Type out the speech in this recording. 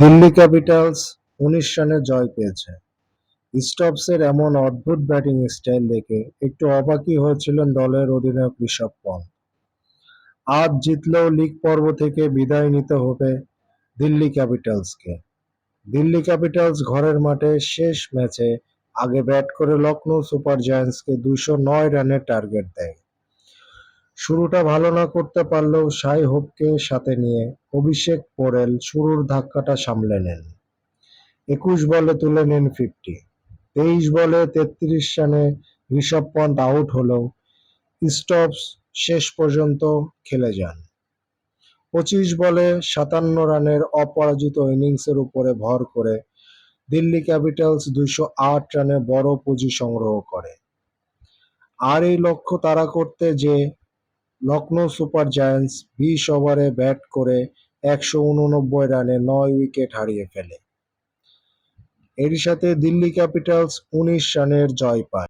Delhi Capitals উনিশ রানে জয় পেয়েছে। স্টোকসের এমন অদ্ভুত ব্যাটিং স্টাইল দেখে একটু অবাকই হয়েছিলেন দলের অধিনায়ক ঋষভ পন্থ আজ জিতলেও লিগ পর্ব থেকে বিদায় নিতে হবে দিল্লি ক্যাপিটালসকে। দিল্লি ক্যাপিটালস ঘরের মাঠে শেষ ম্যাচে আগে ব্যাট করে লখনৌ সুপার জায়ান্টসকে দুশো নয় রানের টার্গেট দেয়। শুরুটা ভালো না করতে পারলেও সাই হোপকে সাথে নিয়ে অভিষেক পোরেল শুরুর ধাক্কাটা সামলে নেন। একুশ বলে তুলে নেন ফিফটি তেইশ বলে তেত্রিশ রানে ঋষভ পন্থ আউট হলেও স্টপস শেষ পর্যন্ত খেলে যান। পঁচিশ বলে সাতান্ন রানের অপরাজিত ইনিংসের উপরে ভর করে দিল্লি ক্যাপিটালস দুইশো আট রানে বড় পুঁজি সংগ্রহ করে। আর এই লক্ষ্য তারা করতে যে লখনৌ সুপার জায়ান্টস বিশ ওভারে ব্যাট করে একশো উননব্বই রানে নয় উইকেট হারিয়ে ফেলে। এরই সাথে দিল্লি ক্যাপিটালস উনিশ রানের জয় পায়।